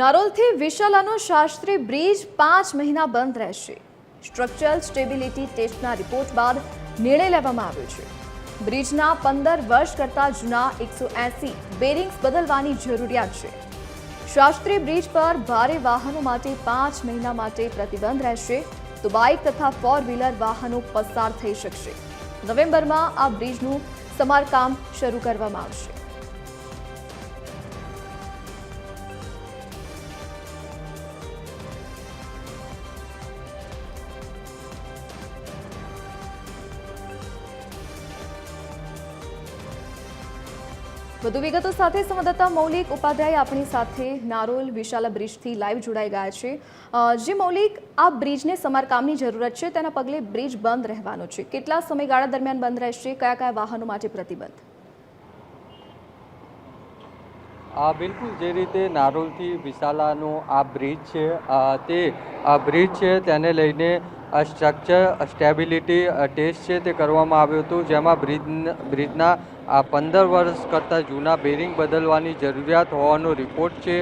નારોલથી વિશાલાનો Shastri bridge પાંચ મહિના બંધ રહેશે. સ્ટ્રક્ચરલ સ્ટેબિલિટી ટેસ્ટના રિપોર્ટ બાદ નિર્ણય લેવામાં આવ્યો છે. બ્રિજના પંદર વર્ષ કરતાં જૂના એકસો એંસી બેરિંગ્સ બદલવાની જરૂરિયાત છે. શાસ્ત્રી બ્રિજ પર ભારે વાહનો માટે પાંચ મહિના માટે પ્રતિબંધ રહેશે તો બાઇક તથા ફોર વ્હીલર વાહનો પસાર થઈ શકશે. નવેમ્બરમાં આ બ્રિજનું સમારકામ શરૂ કરવામાં આવશે. વધુ વિગતો સાથે સંવાદદાતા મૌલિક ઉપાધ્યાય આપણી સાથે નારોલ વિશાલા બ્રિજથી લાઈવ જોડાઈ ગયા છે. જે મૌલિક, આ બ્રિજને સમારકામની જરૂરત છે, તેના પગલે બ્રિજ બંધ રહેવાનો છે. કેટલા સમયગાળા દરમિયાન બંધ રહેશે? કયા કયા વાહનો માટે પ્રતિબંધ? આ બિલકુલ જે રીતે નારોલથી વિશાલાનો આ બ્રિજ છે તે આ બ્રિજ છે, તેને લઈને સ્ટ્રક્ચર સ્ટેબિલિટી ટેસ્ટ છે તે કરવામાં આવ્યું હતું, જેમાં બ્રિજ બ્રિજના આ પંદર વર્ષ કરતાં જૂના બેરિંગ બદલવાની જરૂરિયાત હોવાનો રિપોર્ટ છે.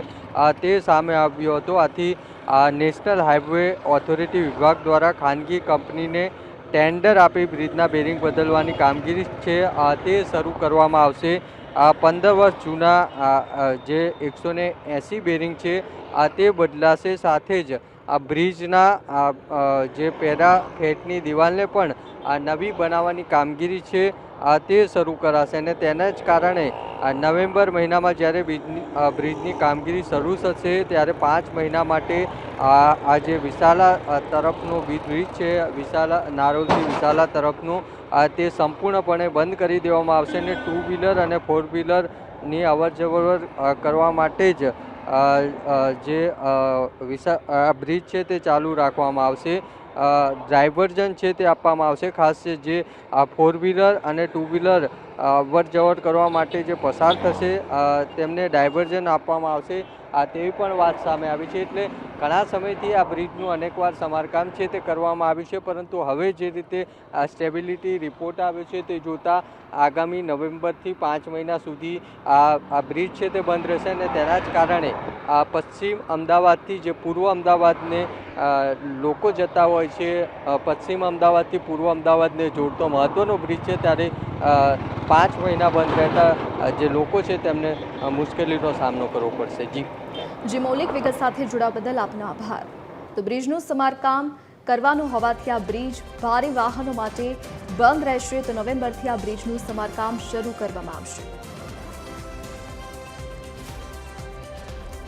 તે સામે આવ્યો હતો. આથી આ નેશનલ હાઈવે ઓથોરિટી વિભાગ દ્વારા ખાનગી કંપનીને ટેન્ડર આપી બ્રિજના બેરિંગ બદલવાની કામગીરી છે. તે શરૂ કરવામાં આવશે. આ પંદર વર્ષ જૂના જે એકસો ને એંસી બેરિંગ છે, આ તે બદલાશે સાથે જ. આ બ્રિજના જે પેરા ફેટની દિવાલને પણ આ નવી બનાવવાની કામગીરી છે, આ તે શરૂ કરાશે અને તેના જ કારણે આ નવેમ્બર મહિનામાં જ્યારે બ્રિજની બ્રિજની કામગીરી શરૂ થશે, ત્યારે પાંચ મહિના માટે આ જે વિશાલા તરફનો બ્રિજ છે, વિશાલા, નારોલથી વિશાલા તરફનું આ તે સંપૂર્ણપણે બંધ કરી દેવામાં આવશે અને ટુ વ્હીલર અને ફોર વ્હીલરની અવર જવર કરવા માટે જ જે વિશા બ્રિજ છે તે ચાલુ રાખવામાં આવશે. ડ્રાઇવર્જન છે તે આપવામાં આવશે, ખાસ જે આ ફોર વ્હીલર અને ટુ વ્હીલર અવર જવર કરવા માટે જે પસાર થશે તેમને ડાયવર્જન આપવામાં આવશે. આ તેવી પણ વાત સામે આવી છે એટલે ઘણા સમયથી આ બ્રિજનું અનેકવાર સમારકામ છે તે કરવામાં આવ્યું છે, પરંતુ હવે જે રીતે આ સ્ટેબિલિટી રિપોર્ટ આવ્યો છે તે જોતાં આગામી નવેમ્બરથી પાંચ મહિના સુધી આ આ બ્રિજ છે તે બંધ રહેશે અને તેના જ કારણે આ પશ્ચિમ અમદાવાદથી જે પૂર્વ અમદાવાદને લોકો જતા હોય છે પશ્ચિમ અમદાવાદથી પૂર્વ અમદાવાદને જોડતો મહત્ત્વનો બ્રિજ છે ત્યારે પાંચ મહિના બંધ રહેતા જે લોકો છે તેમને મુશ્કેલીનો સામનો કરવો પડશે. જી. જે મૌલિક વિગત સાથે જોડા બદલ આપનો આભાર. તો બ્રિજનું સમારકામ કરવાનું હોવાથી આ બ્રિજ ભારે વાહનો માટે બંધ રહેશે. તો નવેમ્બરથી આ બ્રિજનું સમારકામ શરૂ કરવામાં આવશે.